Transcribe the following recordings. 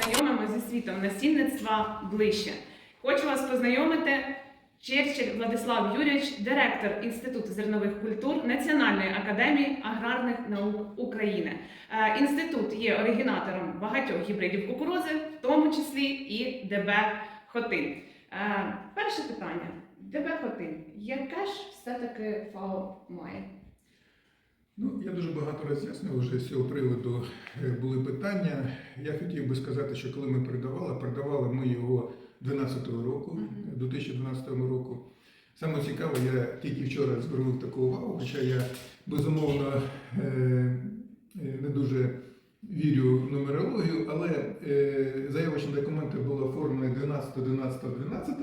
познайомимо зі світом насінництва ближче. Хочу вас познайомити. Черчилль Владислав Юрійович, директор Інституту зернових культур Національної академії аграрних наук України. Е, Інститут є оригінатором багатьох гібридів кукурузи, в тому числі і ДБ Хотин. Е, Перше питання: ДБ Хотин. Яке ж все-таки ФАО має? Ну, я дуже багато роз'яснив вже з цього приводу е, були питання. Я хотів би сказати, що коли ми передавали, передавали ми його 2012 року, 2012 року. Саме цікаве, я тільки вчора звернув таку увагу, хоча я безумовно е, е, не дуже вірю в нумерологію, але заявочні документи були оформлені 12, 12, 12.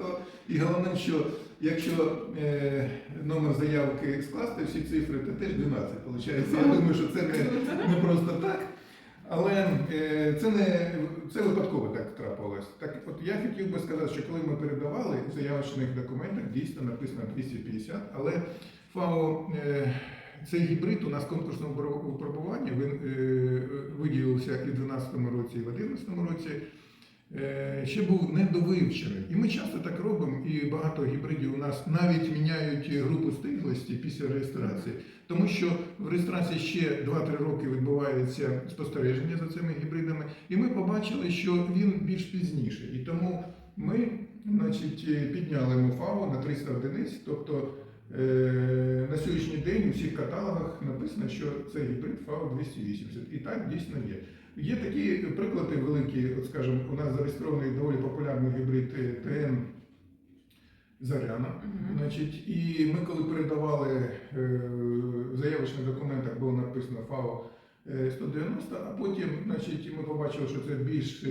І головне, що якщо е, номер заявки скласти всі цифри, то теж 12 виходить. Я думаю, що це не, не просто так. Але е, це не це випадково так трапилось. Так от я хотів би сказати, що коли ми передавали в заявочних документах, дійсно написано 250, але ФАО е, цей гібрид у нас конкурсного випробування він е, виділився і в 2012 році, і в 2011 році. Е, Ще був недовивчений. І ми часто так робимо, і багато гібридів у нас навіть міняють групу стиглості після реєстрації, тому що в реєстрації ще 2-3 роки відбувається спостереження за цими гібридами, і ми побачили, що він більш пізніший. І тому ми значить, підняли МУФАО на 300 одиниць, тобто е, на сьогоднішній день у всіх каталогах написано, що це гібрид ФАО 280. І так дійсно є. Є такі приклади великі, от скажімо, у нас зареєстрований доволі популярний гібрид е, ТН Заряна. Мгм. Значить, і ми коли передавали е, в заявочних документах було написано ФАО е, 190, а потім значить, ми побачили, що це більш е,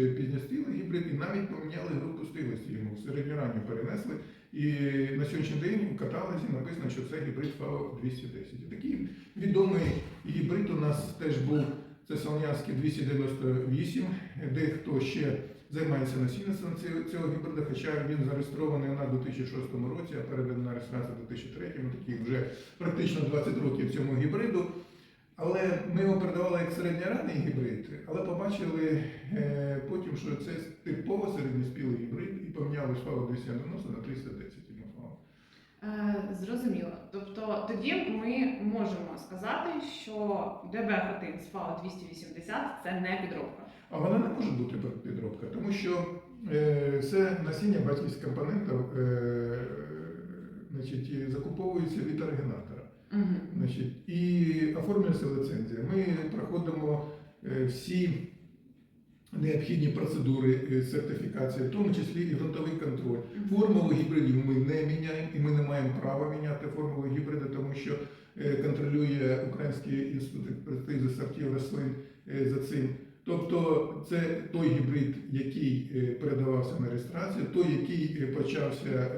гібрид, і навіть поміняли групу стилості йому в середньоранню перенесли. І на сьогоднішній день у каталозі написано, що це гібрид ФАО 210. І такий відомий гібрид у нас теж був це Солонянський 298, де хто ще займається насінництвом цього, гібрида, хоча він зареєстрований на 2006 році, а переданий на реєстрацію у 2003, такий вже практично 20 років цьому гібриду. Але ми його передавали як середньоранній гібрид, але побачили е, потім, що це типово середньоспілий гібрид і поміняли ФАО 290 на 310 йому ФАО. Е, Зрозуміло. Тобто тоді ми можемо сказати, що ДБ Хотин з ФАО 280 це не підробка. А вона не може бути під- підробка, тому що е, це насіння батьківських компонентів е, значить, закуповується від оригінатора. Угу. Значить, і оформлюється ліцензія. Ми проходимо е, всі необхідні процедури е, сертифікації, в тому числі і ґрунтовий контроль. Формулу гібридів ми не міняємо і ми не маємо права міняти формулу гібрида, тому що е, контролює Український інститут експертизи сортів рослин е, за цим. Тобто це той гібрид, який передавався на реєстрацію, той, який почався,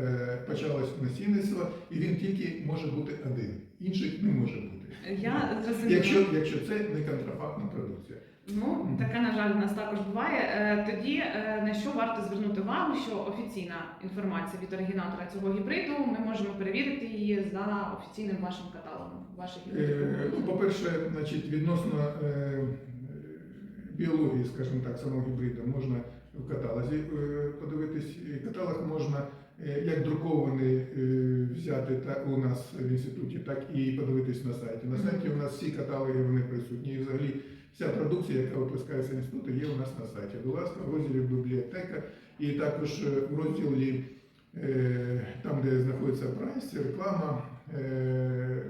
почалось насінництво, і він тільки може бути один. Інших не може бути. Я. Якщо, якщо це не контрафактна продукція. Ну, таке, на жаль, у нас також буває. Е, Тоді е, на що варто звернути увагу, що офіційна інформація від оригінатора цього гібриду, ми можемо перевірити її за офіційним вашим каталогом. Ваших Е, гібридів. По-перше, значить, відносно біології, скажімо так, самого гібрида можна в каталозі подивитись. Каталог можна як друкований взяти та у нас в інституті, так і подивитись на сайті. На сайті у нас всі каталоги вони присутні. І взагалі вся продукція, яка випускається інституту, є у нас на сайті. Будь ласка, в розділі бібліотека і також е, в розділі е, там, де знаходиться прайс, реклама е,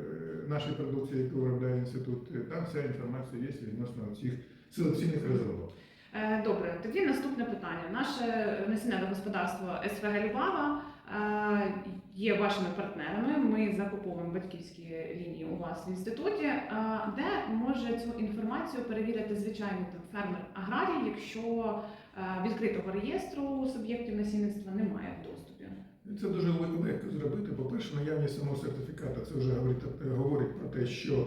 нашої продукції, яку виробляє інститут, там вся інформація є відносно цих селекційних розробок. Е, Добре, тоді наступне питання. Наше насінневе господарство СВГ Львова е, є вашими партнерами. Ми закуповуємо батьківські лінії у вас в інституті. Е, Де може цю інформацію перевірити звичайний фермер аграрій, якщо відкритого реєстру суб'єктів насінництва немає в доступі? Це дуже легко зробити. По-перше, наявність самого сертифіката це вже говорить, про те, що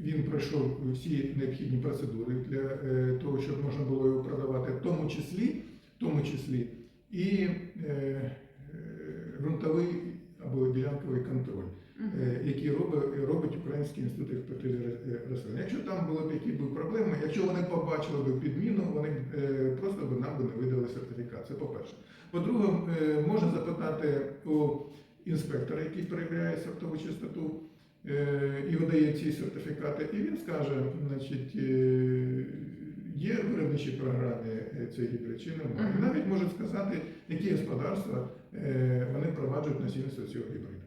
він пройшов всі необхідні процедури для е, того, щоб можна було його продавати, в тому числі, в тому числі і е, е, ґрунтовий або ділянковий контроль. Е, які робить, робить Український інститут експертизи рослин. Якщо там були б які б проблеми, якщо вони побачили б підміну, вони е, просто б нам би не видали сертифікат. Це по-перше. По-друге, е, можна запитати у інспектора, який перевіряє сортову чистоту е, і видає ці сертифікати, і він скаже, значить, е, є в виробничій програмі е, чи немає. І навіть може сказати, які господарства е, вони проваджують насильництво цього гібриду.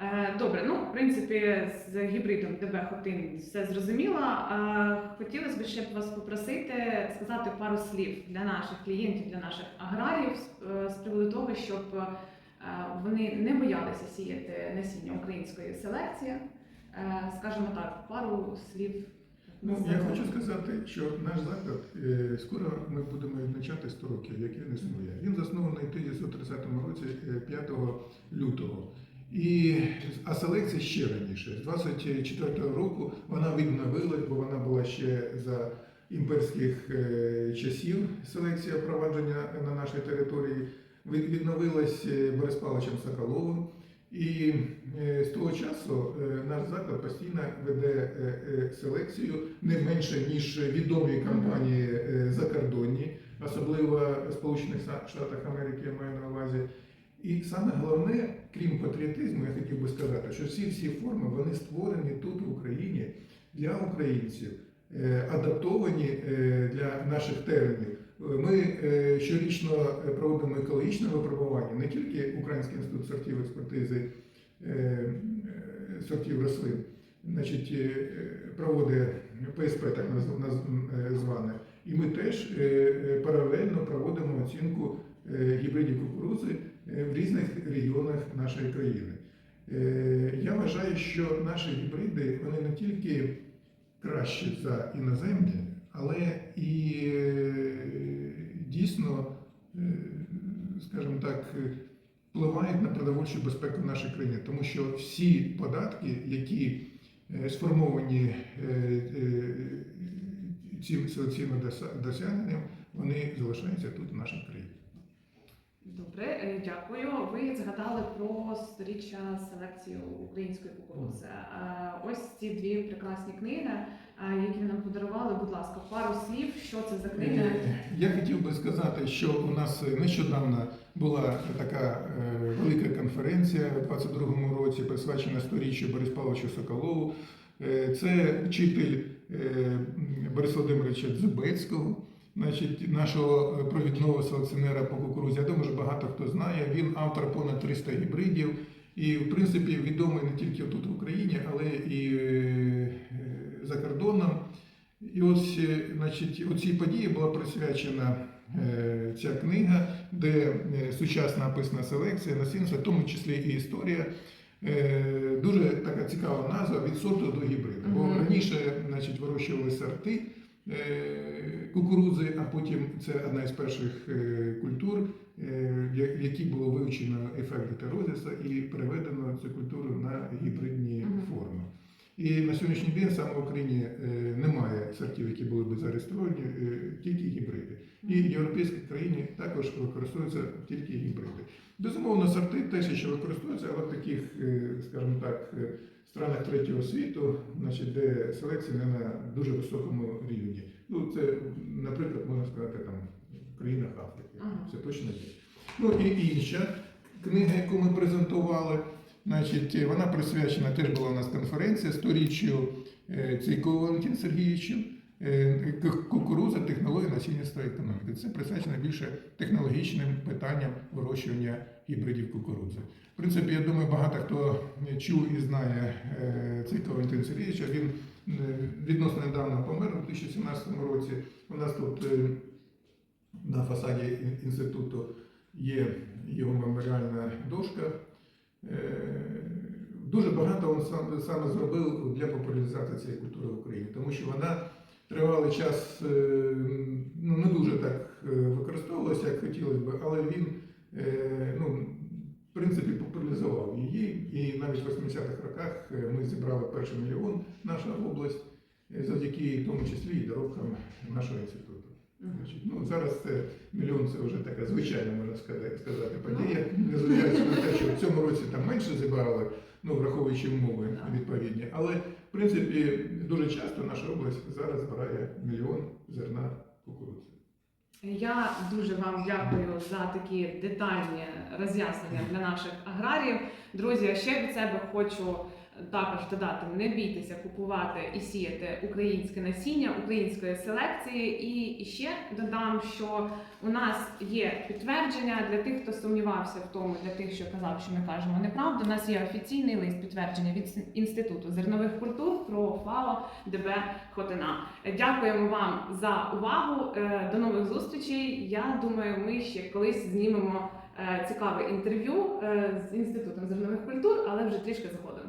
Е, Добре, ну в принципі з гібридом ДБ-1 все зрозуміло. Е, Хотілося б ще вас попросити сказати пару слів для наших клієнтів, для наших аграріїв з- е, приводу того, щоб е, вони не боялися сіяти насіння української селекції. Е, Скажімо так, пару слів. Ну, я хочу сказати, що наш заклад е, скоро ми будемо відзначати 100 років, як він існує. Він заснований в 1930 році е, 5 лютого. І, а селекція ще раніше. З 24-го року вона відновилась, бо вона була ще за імперських е, часів селекція впровадження на нашій території. Від- Відновилась е, Борис Павловичем Соколовим. І е, з того часу е, наш заклад постійно веде селекцію не менше, ніж відомі компанії закордонні, особливо Сполучених Штатах Америки, я маю на увазі. І саме головне, крім патріотизму, я хотів би сказати, що всі всі форми вони створені тут, в Україні, для українців, адаптовані для наших термінів. Ми е, щорічно е, проводимо екологічне випробування, не тільки Український інститут сортів експертизи е, сортів рослин, значить, проводить ПСП, так зване. І ми теж паралельно проводимо оцінку гібридів кукурудзи в різних регіонах нашої країни. Я вважаю, що наші гібриди вони не тільки кращі за іноземні, але і е, дійсно, е, скажімо так, впливають на продовольчу безпеку в нашій країні, тому що всі податки, які е, сформовані цим селекційним досягненням, вони залишаються тут, в нашій країні. Добре, е, дякую. Ви згадали про сторіччя селекції української кукурудзи. Ось ці дві прекрасні книги, які нам подарували. Будь ласка, пару слів, що це за книги? Е, Я хотів би сказати, що у нас нещодавно була така е, велика конференція у 22-му році, присвячена сторіччю Борис Павловичу Соколову. Це вчитель Бориса Володимировича Дзубецького, значить, нашого провідного селекціонера по кукурузі. Я думаю, що багато хто знає. Він автор понад 300 гібридів. І, в принципі, відомий не тільки тут в Україні, але і е, за кордоном. І ось, е, значить, оцій події була присвячена е, ця книга, де сучасна описана селекція насіння, в тому числі і історія. Дуже така цікава назва від сорту до гібриду. Бо раніше значить, вирощували сорти кукурудзи, а потім це одна із перших е, культур, е, в які було вивчено ефект гетерозиса і переведено цю культуру на гібридні форми. І на сьогоднішній день саме в Україні е, немає сортів, які були б зареєстровані, е, тільки гібриди. І в європейській країні також використовуються тільки гібриди. Безумовно, сорти теж ще використовуються, але в таких, е, скажімо так, е, странах третього світу, значить, де селекція не на дуже високому рівні. Ну, це, наприклад, можна сказати, там в країнах Африки. Це точно є. Ну і інша книга, яку ми презентували, значить, вона присвячена, теж була у нас конференція сторіччю е, Цейкову Валентину Сергійовичу. І економіки. Це присвячено більше технологічним питанням вирощування гібридів кукурудзи. В принципі, я думаю, багато хто чув і знає е, Цейкова Валентина Сергійовича. Він е, відносно недавно помер у 2017 році. У нас тут е, на фасаді інституту є його меморіальна дошка. Дуже багато він сам, саме зробив для популяризації цієї культури в Україні, тому що вона тривалий час ну, не дуже так е, використовувалася, як хотілося б, але він е, ну, в принципі популяризував її. І навіть в 80-х роках е, ми зібрали перший мільйон наша область, завдяки в тому числі і доробкам нашого інституту. Значить, ну, зараз це мільйон це вже така звичайна, можна сказати, сказати подія. Незважаючи на те, що в цьому році там менше зібрали, ну враховуючи умови відповідні. Але в принципі дуже часто наша область зараз збирає мільйон. Я дуже вам дякую за такі детальні роз'яснення для наших аграріїв. Друзі, ще від себе хочу також додати: не бійтеся купувати і сіяти українське насіння української селекції. І ще додам, що у нас є підтвердження для тих, хто сумнівався в тому, для тих, що казав, що ми кажемо неправду. У нас є офіційний лист підтвердження від інституту зернових культур про ФАО ДБ Хотина. Дякуємо вам за увагу. Е, До нових зустрічей. Я думаю, ми ще колись знімемо е, цікаве інтерв'ю е, з інститутом зернових культур, але вже трішки згодом.